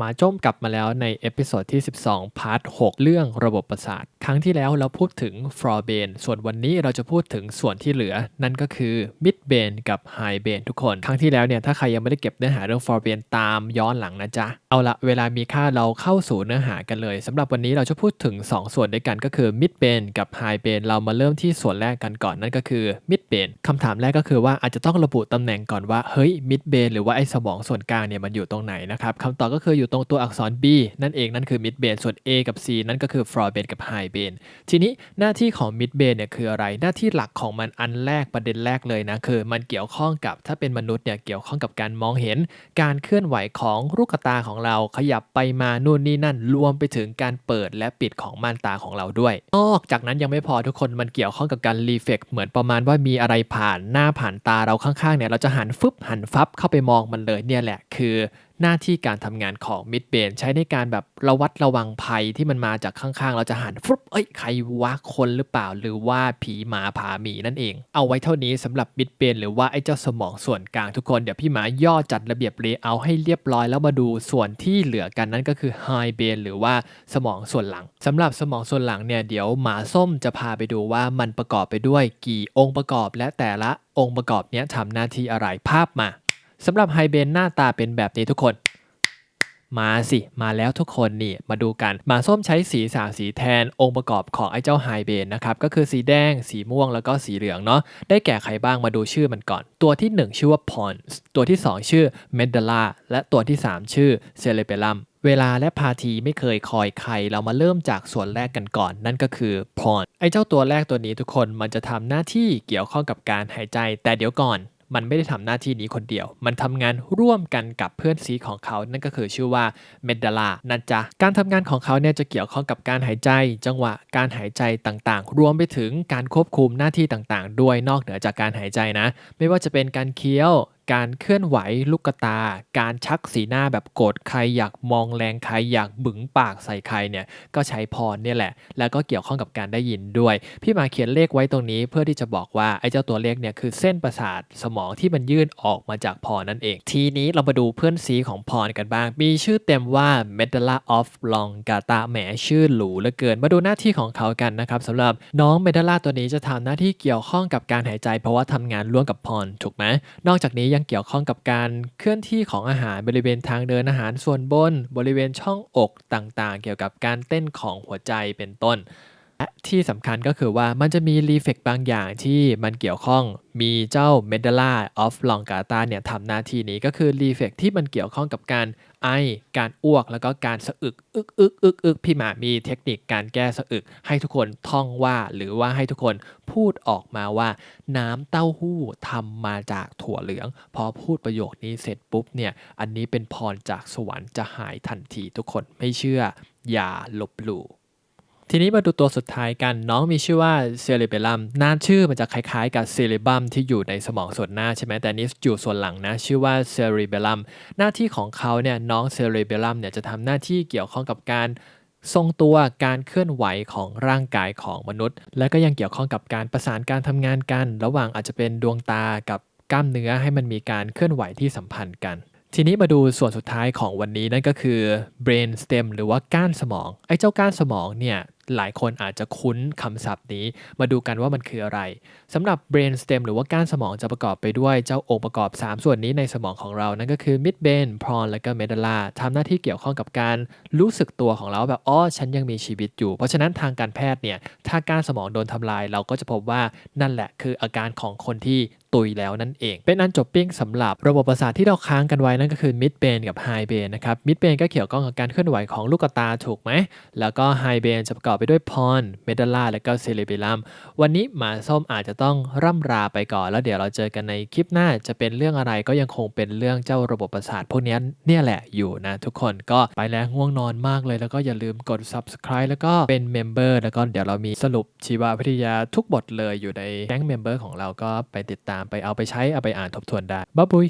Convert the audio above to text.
มาจ้มกลับมาแล้วในเอพิโซดที่ 12 พาร์ท 6 เรื่องระบบประสาท ครั้งที่แล้วเราพูดถึงฟลอร์เบนส่วนวันนี้เราจะพูดถึงส่วนที่เหลือ นั่นก็คือมิดเบนกับไฮเบนทุกคน ครั้งที่แล้วเนี่ย ถ้าใครยังไม่ได้เก็บเนื้อหาเรื่องฟลอร์เบนตามย้อนหลังนะจ๊ะ เอาละเวลามีค่าเราเข้าสู่เนื้อหากันเลยสำหรับวันนี้เราจะพูดถึง 2 ส่วนด้วยกันก็คือมิดเบนกับไฮเบนเรามาเริ่มที่ส่วนแรกกันก่อนนั่นก็คือมิดเบนคำถามแรกก็คือว่าอาจจะต้องระบุตำแหน่งก่อนว่าเฮ้ยมิดเบนหรือว่าไอ้สมองส่วนกลางเนี่ยมันอยู่ตรงไหนนะครับคำตอบก็คืออยู่ตรงตัวอักษร B นั่นเองนั่นคือ mid bane ส่วน A กับ C นั่นก็คือ floor bane กับ high bane ทีนี้หน้าที่ของ mid bane เนี่ยคืออะไร หน้าที่หลักของมันอันแรกประเด็นแรกเลยนะคือ มันเกี่ยวข้องกับถ้าเป็นมนุษย์เนี่ยเกี่ยวข้องกับการมองเห็น การเคลื่อนไหวของลูกตาของเราขยับไปมานู่นนี่นั่นรวมไปถึงการเปิดและปิดของม่านตาของเราด้วย นอกจากนั้นยังไม่พอทุกคนมันเกี่ยวข้องกับการรีเฟกเหมือนประมาณว่ามีอะไรผ่านหน้าผ่านตาเราข้างๆเนี่ยเราจะหันฟึบหันฟับเข้าไปมองมันเลยเนี่ยแหละคือหน้าที่การทำงานของมิดเบนใช้ในการแบบระวัดระวังภัยที่มันมาจากข้างๆ เราจะหันฟึบเอ้ยใครวะคนหรือเปล่า หรือว่าผีหมาผาหมีนั่นเอง เอาไว้เท่านี้สำหรับมิดเบนหรือว่าไอ้เจ้าสมองส่วนกลางทุกคน เดี๋ยวพี่หมาย่อจัดระเบียบเลเยอร์ให้เรียบร้อยแล้วมาดูส่วนที่เหลือกันนั่นก็คือไฮเบนหรือว่าสมองส่วนหลังสำหรับสมองส่วนหลังเนี่ยเดี๋ยวหมาส้มจะพาไปดูว่ามันประกอบไปด้วยกี่องค์ประกอบและแต่ละองค์ประกอบเนี้ยทำหน้าที่อะไรภาพมา สำหรับไฮเบนหน้าตาเป็นแบบนี้ทุกคน มาสิ มาแล้วทุกคนนี่ มาดูกัน หมาส้มใช้สีสามสีแทนองค์ประกอบของไอ้เจ้าไฮเบนนะครับ ก็คือสีแดง สีม่วงแล้วก็สีเหลืองเนาะ ได้แก่ใครบ้างมาดูชื่อมันก่อน ตัวที่ 1 ชื่อว่าพอนส์ตัวที่ 2 ชื่อเมด d ลาและตัวที่ 3 ชื่อเซเลเบลัมเวลาและพาทีไม่เคยคอยใคร เรามาเริ่มจากส่วนแรกกันก่อน นั่นก็คือพอนไอ้เจ้าตัวแรกตัวนี้ทุกคนมันจะทำหน้าที่เกี่ยวข้องกับการหายใจ แต่เดี๋ยวก่อน มันไม่ได้ทำหน้าที่นี้คนเดียว มันทำงานร่วมกันกับเพื่อนซีของเขา นั่นก็คือชื่อว่าเมดดาลานะจ๊ะ การทำงานของเขาเนี่ยจะเกี่ยวข้องกับการหายใจ จังหวะการหายใจต่างๆ รวมไปถึงการควบคุมหน้าที่ต่างๆ ด้วยนอกเหนือจากการหายใจนะ ไม่ว่าจะเป็นการเคี้ยว การเคลื่อนไหวลูกตา การชักสีหน้าแบบโกรธใครอยากมองแรงใครอยากบึงปากใส่ใครเนี่ยก็ใช้พรเนี่ยแหละ แล้วก็เกี่ยวข้องกับการได้ยินด้วย พี่มาเขียนเลขไว้ตรงนี้เพื่อที่จะบอกว่าไอ้เจ้าตัวเลขเนี่ยคือเส้นประสาทสมองที่มันยื่นออกมาจากพรนั่นเอง ทีนี้เรามาดูเพื่อนซีของพรกันบ้าง มีชื่อเต็มว่า Medulla of Longata แหมชื่อหรูเหลือเกิน มาดูหน้าที่ของเขากันนะครับสำหรับน้อง Medulla ตัวนี้จะทำหน้าที่เกี่ยวข้องกับการหายใจ เพราะว่าทำงานร่วมกับพรถูกไหมนอกจากนี้ยังเกี่ยวข้องกับการเคลื่อนที่ของอาหารบริเวณทางเดินอาหารส่วนบน บริเวณช่องอกต่างๆ เกี่ยวกับการเต้นของหัวใจเป็นต้น ที่สำคัญก็คือว่ามันจะมีรีเฟกบางอย่างที่มันเกี่ยวข้องมีเจ้า Medulla of Longata เนี่ยทำหน้าที่นี้ก็คือรีเฟกที่มันเกี่ยวข้องกับการไอ การอ้วก แล้วก็การสะอึกอึกอึกอึกอึกพี่หมามีเทคนิคการแก้สะอึก ให้ทุกคนท่องว่า หรือว่าให้ทุกคนพูดออกมาว่า น้ำเต้าหู้ทำมาจากถั่วเหลือง พอพูดประโยคนี้เสร็จปุ๊บเนี่ยอันนี้เป็นพรจากสวรรค์จะหายทันทีทุกคนไม่เชื่อ อย่าลบหลู่ ทีนี้มาดูตัวสุดท้ายกันน้องมีชื่อว่าเซเลเบลัมหน้าชื่อมันจะคล้ายๆ กับเซเลบัมที่อยู่ในสมองส่วนหน้าใช่ไหมแต่นี้อยู่ส่วนหลังนะ ชื่อว่าเซเรเบลัมหน้าที่ของเขาเนี่ยน้องเซเรเบลัมเนี่ยจะทำหน้าที่เกี่ยวข้องกับการทรงตัวการเคลื่อนไหวของร่างกายของมนุษย์ และก็ยังเกี่ยวข้องกับการประสานการทำงานกัน ระหว่างอาจจะเป็นดวงตากับกล้ามเนื้อให้มันมีการเคลื่อนไหวที่สัมพันธ์กันทีนี้มาดูส่วนสุดท้ายของวันนี้นั่นก็คือ brain stem หรือว่าก้านสมอง ไอ้เจ้าก้านสมองเนี่ย หลายคนอาจจะคุ้นคำศัพท์นี้ มาดูกันว่ามันคืออะไรสำหรับ brain stem หรือว่าก้านสมองจะประกอบไปด้วยเจ้าองค์ประกอบ 3 ส่วนนี้ในสมองของเรา นั่นก็คือ midbrain prawn และก็ medulla ทำหน้าที่เกี่ยวข้องกับการรู้สึกตัวของเราแบบอ๋อฉันยังมีชีวิตอยู่ เพราะฉะนั้นทางการแพทย์เนี่ย ถ้าก้านสมองโดนทำลายเราก็จะพบว่านั่นแหละคืออาการของคนที่ตุยแล้วนั่นเอง เป็นอันจบปิ้งสำหรับระบบประสาทที่เราค้างกันไว้นั่นก็คือ midbrain กับ hindbrain นะครับ midbrain ก็เกี่ยวข้องกับการเคลื่อนไหวของลูกตาถูกไหม แล้วก็ hindbrain จะประกอบไปด้วยพรเมดัลล่าและก็เซเลเบลัมวันนี้หมาส้มอาจจะต้องร่ำราไปก่อนแล้วเดี๋ยวเราเจอกันในคลิปหน้าจะเป็นเรื่องอะไรก็ยังคงเป็นเรื่องเจ้าระบบประสาทพวกนี้เนี่ยแหละอยู่นะทุกคนก็ไปแล้วง่วงนอนมากเลยแล้วก็อย่าลืมกด subscribe แล้วก็เป็นเมมเบอร์แล้วก็เดี๋ยวเรามีสรุปชีววิทยาทุกบทเลยอยู่ในแก๊งเมมเบอร์ของเราก็ไปติดตามไปเอาไปใช้เอาไปอ่านทบทวนได้บ๊ายบาย